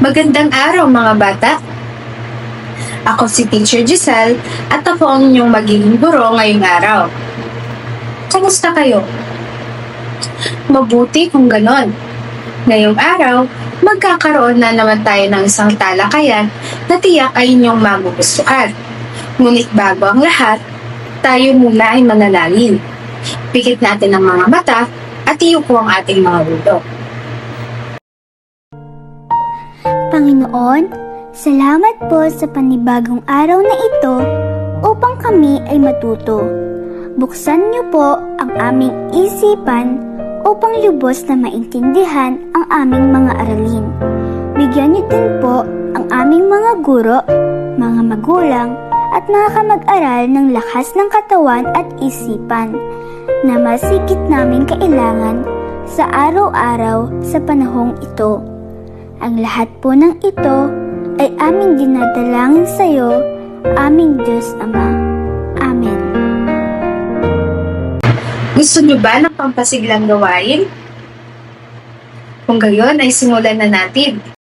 Magandang araw mga bata! Ako si Teacher Giselle at ako ang inyong magiging guro ngayong araw. Kamusta kayo? Mabuti kung ganon. Ngayong araw, magkakaroon na naman tayo ng isang talakayan na tiyak ay inyong magugustuhan. Ngunit bago ang lahat, tayo muna ay manalangin. Pikit natin ang mga mata at iyuko ang ating mga ulo. Panginoon, salamat po sa panibagong araw na ito upang kami ay matuto. Buksan niyo po ang aming isipan upang lubos na maintindihan ang aming mga aralin. Bigyan niyo din po ang aming mga guro, mga magulang, at mga kamag-aral ng lakas ng katawan at isipan na masigit namin kailangan sa araw-araw sa panahong ito. Ang lahat po ng ito ay aming dinadalangin sa iyo, aming Diyos Ama. Amen. Gusto nyo ba ng pampasiglang gawain? Kung gayon ay simulan na natin.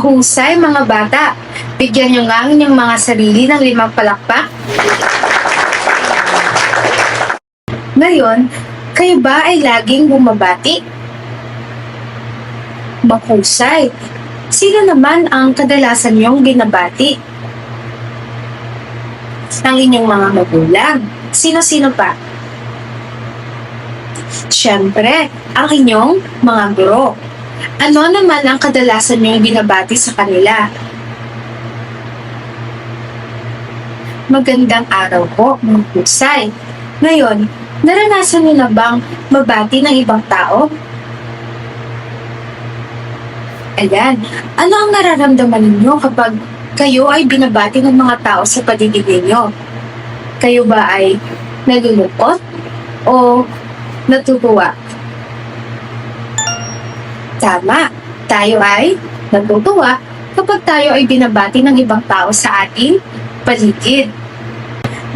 Mahusay mga bata! Bigyan nyo nga ang inyong mga sarili ng limang palakpak. Ngayon, kayo ba ay laging bumabati? Mahusay! Sino naman ang kadalasan nyong binabati? Ang inyong mga magulang. Sino-sino pa? Siyempre, ang inyong mga guro. Ano naman ang kadalasan niyong binabati sa kanila? Magandang araw po, mga pusay. Ngayon, naranasan niyo na bang mabati ng ibang tao? Ayan, ano ang nararamdaman ninyo kapag kayo ay binabati ng mga tao sa paligid ninyo? Kayo ba ay nalulungkot o natutuwa? Tama, tayo ay natutuwa kapag tayo ay binabati ng ibang tao sa ating paligid.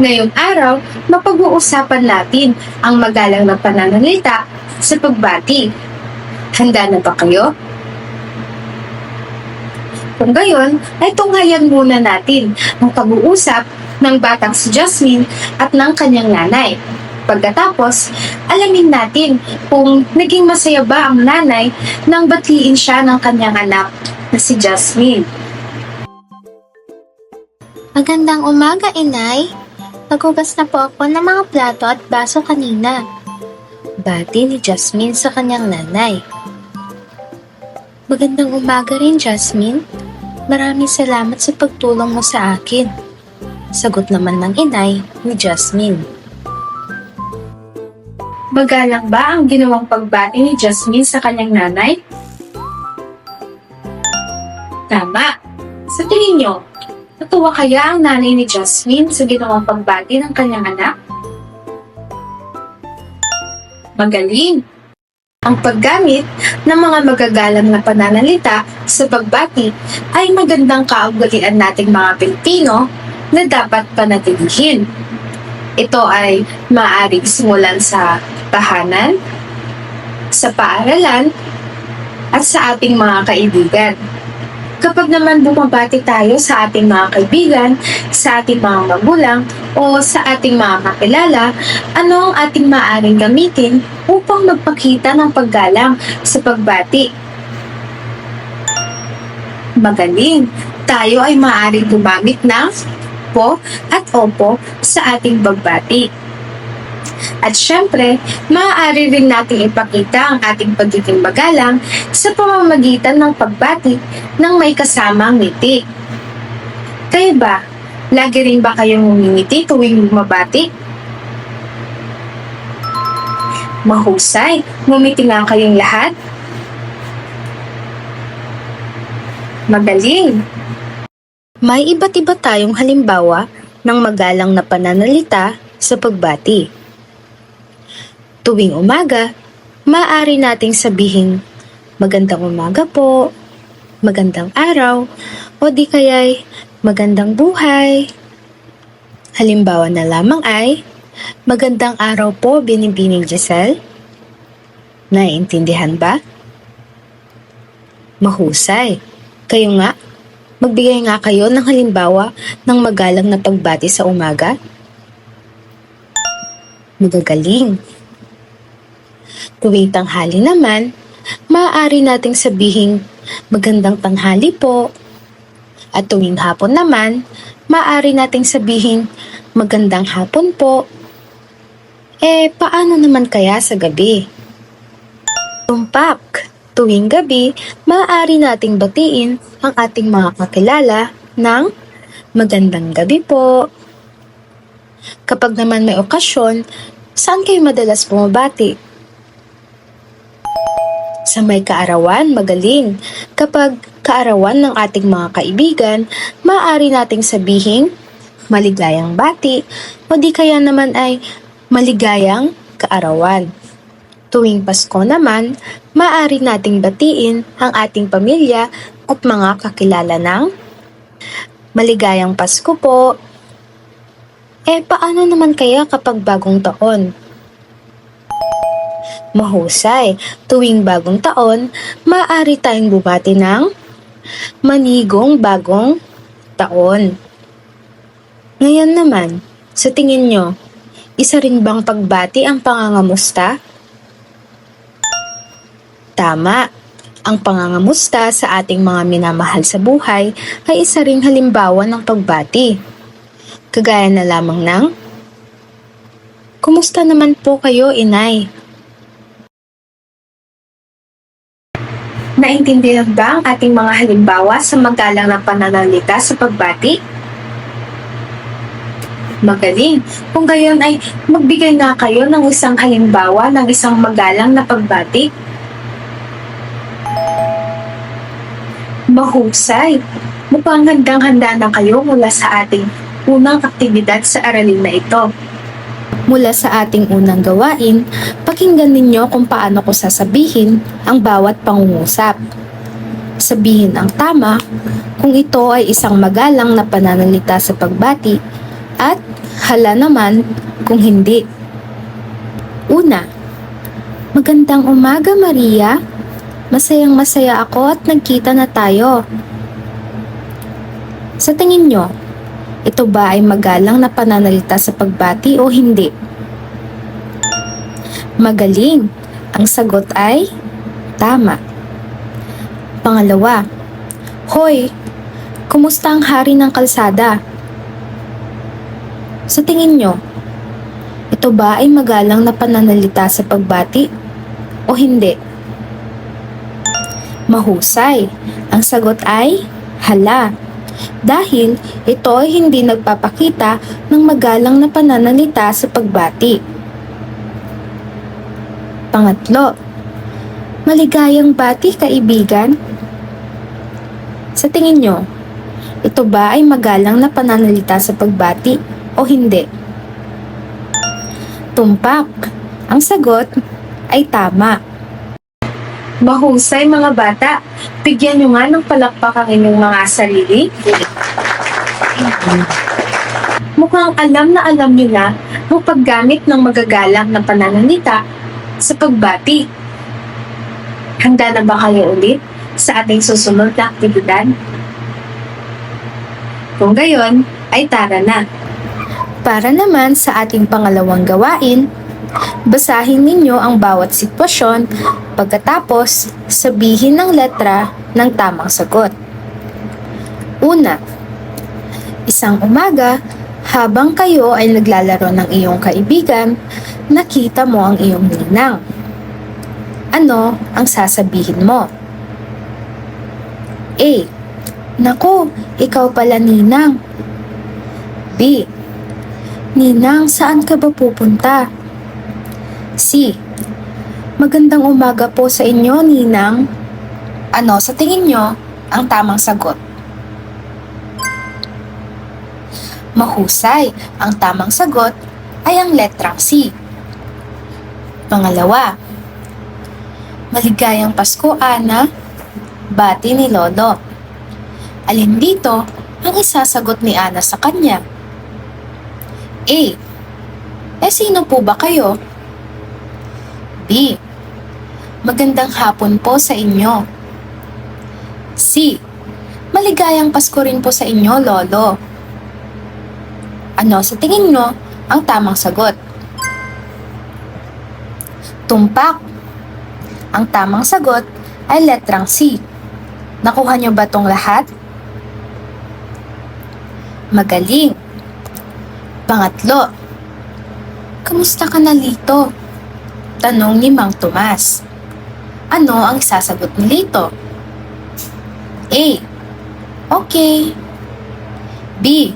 Ngayong araw, mapag-uusapan natin ang magalang na pananalita sa pagbati. Handa na ba kayo? Kung gayon, ay tunghayan muna natin ang pag-uusap ng batang si Jasmine at ng kanyang nanay. Pagkatapos, alamin natin kung naging masaya ba ang nanay nang batiin siya ng kanyang anak na si Jasmine. Magandang umaga, Inay. Naghugas na po ako ng mga plato at baso kanina. Bati ni Jasmine sa kanyang nanay. Magandang umaga rin, Jasmine. Maraming salamat sa pagtulong mo sa akin. Sagot naman ng inay ni Jasmine. Magalang ba ang ginawang pagbati ni Jasmine sa kanyang nanay? Tama. Sa tingin nyo, natuwa kaya ang nanay ni Jasmine sa ginawang pagbati ng kanyang anak? Magaling! Ang paggamit ng mga magagalang na pananalita sa pagbati ay magandang kaugalian nating mga Pilipino na dapat panatilihin. Ito ay maaaring simulan sa tahanan, sa paaralan, at sa ating mga kaibigan. Kapag naman bumabati tayo sa ating mga kaibigan, sa ating mga magulang, o sa ating mga kakilala, ano ang ating maaaring gamitin upang magpakita ng paggalang sa pagbati? Magaling! Tayo ay maaaring gumamit ng po at opo sa ating pagbati. At syempre, maaari rin nating ipakita ang ating pagiging magalang sa pamamagitan ng pagbati ng may kasamang ngiti. Kayo ba? Lagi rin ba kayong ngumingiti tuwing bumabati? Mahusay! Ngumiti nga kayong lahat? Magaling! May iba't iba tayong halimbawa ng magalang na pananalita sa pagbati. Tuwing umaga, maaari nating sabihin, magandang umaga po, magandang araw, o di kaya'y magandang buhay. Halimbawa na lamang ay, magandang araw po, binibining Giselle. Naiintindihan ba? Mahusay. Kayo nga, magbigay nga kayo ng halimbawa ng magalang na pagbati sa umaga. Magagaling. Tuwing tanghali naman, maaari nating sabihin, magandang tanghali po. At tuwing hapon naman, maaari nating sabihin, magandang hapon po. Eh, paano naman kaya sa gabi? Tumpak! Tuwing gabi, maaari nating batiin ang ating mga kakilala ng magandang gabi po. Kapag naman may okasyon, saan kayo madalas bumabati? Sa may kaarawan, magaling. Kapag kaarawan ng ating mga kaibigan, maaari nating sabihin maligayang bati o di kaya naman ay maligayang kaarawan. Tuwing Pasko naman, maaari nating batiin ang ating pamilya at mga kakilala ng maligayang Pasko po. Eh, paano naman kaya kapag bagong taon? Mahusay, tuwing bagong taon, maaari tayong bumati ng manigong bagong taon. Ngayon naman, sa tingin nyo, isa rin bang pagbati ang pangangamusta? Tama. Ang pangangamusta sa ating mga minamahal sa buhay ay isa ring halimbawa ng pagbati. Kagaya na lamang ng, Kumusta naman po kayo, inay? Naintindihan ba ang ating mga halimbawa sa magalang na pananalita sa pagbati? Magaling. Kung gayon ay magbigay nga kayo ng isang halimbawa ng isang magalang na pagbati. Mahusay. Mukhang handang-handa na kayo mula sa ating unang aktibidad sa aralin na ito. Mula sa ating unang gawain, pakinggan ninyo kung paano ko sasabihin ang bawat pangungusap. Sabihin ang tama kung ito ay isang magalang na pananalita sa pagbati at hala naman kung hindi. Una, Magandang umaga Maria. Masayang masaya ako at nagkita na tayo. Sa tingin nyo, ito ba ay magalang na pananalita sa pagbati o hindi? Magaling. Ang sagot ay tama. Pangalawa, Hoy, kumusta ang hari ng kalsada? Sa tingin nyo, ito ba ay magalang na pananalita sa pagbati o hindi? Mahusay. Ang sagot ay hala. Dahil ito ay hindi nagpapakita ng magalang na pananalita sa pagbati. Pangatlo, maligayang bati kaibigan. Sa tingin nyo, ito ba ay magalang na pananalita sa pagbati o hindi? Tumpak. Ang sagot ay tama. Mahusay mga bata. Bigyan nyo nga ng palakpak ang inyong mga sarili. Mukhang alam na alam nyo na ang paggamit ng magagalang na pananalita sa pagbati. Handa na ba kayo ulit sa ating susunod na aktibidad? Kung gayon, ay tara na. Para naman sa ating pangalawang gawain, basahin ninyo ang bawat sitwasyon pagkatapos sabihin ng letra ng tamang sagot. Una, isang umaga, habang kayo ay naglalaro ng iyong kaibigan, nakita mo ang iyong ninang. Ano ang sasabihin mo? A. Nako, ikaw pala ninang. B. Ninang, saan ka ba pupunta? C. Magandang umaga po sa inyo, Ninang. Ano sa tingin nyo ang tamang sagot? Mahusay, ang tamang sagot ay ang letrang C. Pangalawa, Maligayang Pasko, Ana. Bati ni Lolo. Alin dito ang isasagot ni Ana sa kanya? A. Eh sino po ba kayo? B. Magandang hapon po sa inyo. C. Maligayang Pasko rin po sa inyo, Lolo. Ano sa tingin nyo ang tamang sagot? Tumpak. Ang tamang sagot ay letrang C. Nakuha nyo ba tong lahat? Magaling. Pangatlo, Kamusta ka na Lito? Tanong ni Mang Tomas. Ano ang sasagot ni Lito? A. Okay. B.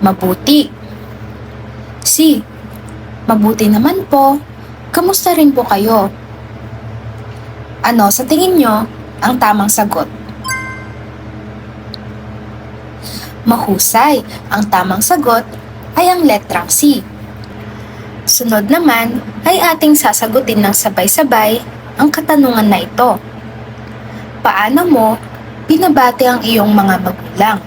Mabuti. C. Mabuti naman po. Kamusta rin po kayo? Ano sa tingin nyo ang tamang sagot? Mahusay. Ang tamang sagot ay ang letrang C. Sunod naman ay ating sasagutin ng sabay-sabay ang katanungan na ito. Paano mo binabati ang iyong mga magulang?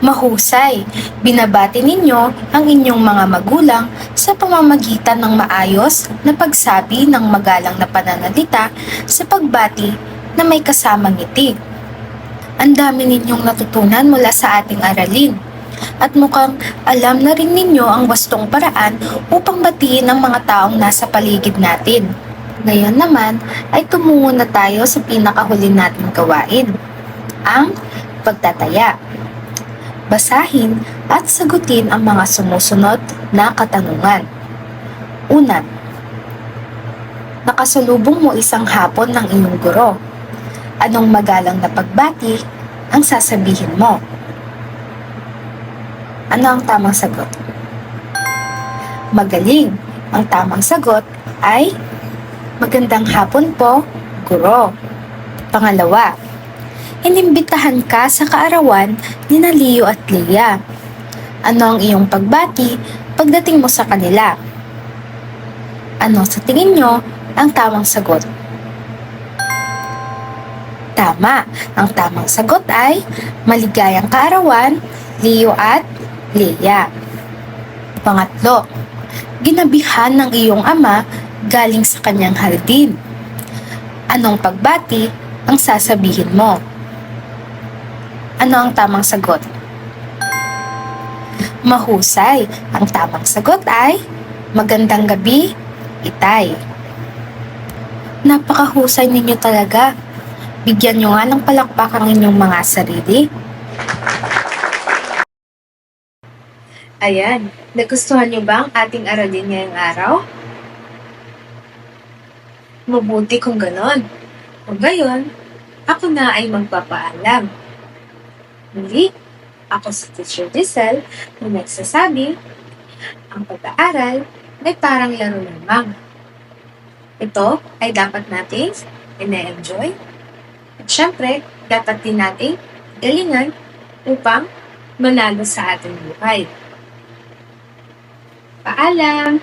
Mahusay, binabati ninyo ang inyong mga magulang sa pamamagitan ng maayos na pagsabi ng magalang na pananalita sa pagbati na may kasamang ngiti. Ang dami ninyong natutunan mula sa ating aralin. At mukhang alam na rin ninyo ang wastong paraan upang batiin ang mga taong nasa paligid natin. Ngayon naman ay tumungo na tayo sa pinakahuli nating gawain, ang pagtataya. Basahin at sagutin ang mga sumusunod na katanungan. Una, nakasalubong mo isang hapon ng iyong guro. Anong magalang na pagbati ang sasabihin mo? Ano ang tamang sagot? Magaling. Ang tamang sagot ay Magandang hapon po, guro. Pangalawa, inimbitahan ka sa kaarawan ni na Leo at Leah. Ano ang iyong pagbati pagdating mo sa kanila? Ano sa tingin nyo ang tamang sagot? Tama. Ang tamang sagot ay maligayang kaarawan, Leo at Leia. Pangatlo, ginabihan ng iyong ama galing sa kanyang hardin. Anong pagbati ang sasabihin mo? Ano ang tamang sagot? Mahusay. Ang tamang sagot ay magandang gabi, itay. Napakahusay ninyo talaga. Bigyan nyo nga ng palakpak ang inyong mga sarili. Ayan, nagustuhan niyo ba ang ating aralin ngayong araw? Mabuti kung ganon. Kung gayon, ako na ay magpapaalam. Muli, ako si Teacher Giselle na nagsasabi, ang pag-aaral ay parang laro lamang. Ito ay dapat nating ina-enjoy at syempre, dapat din nating galingan upang manalo sa ating buhay. Paalam!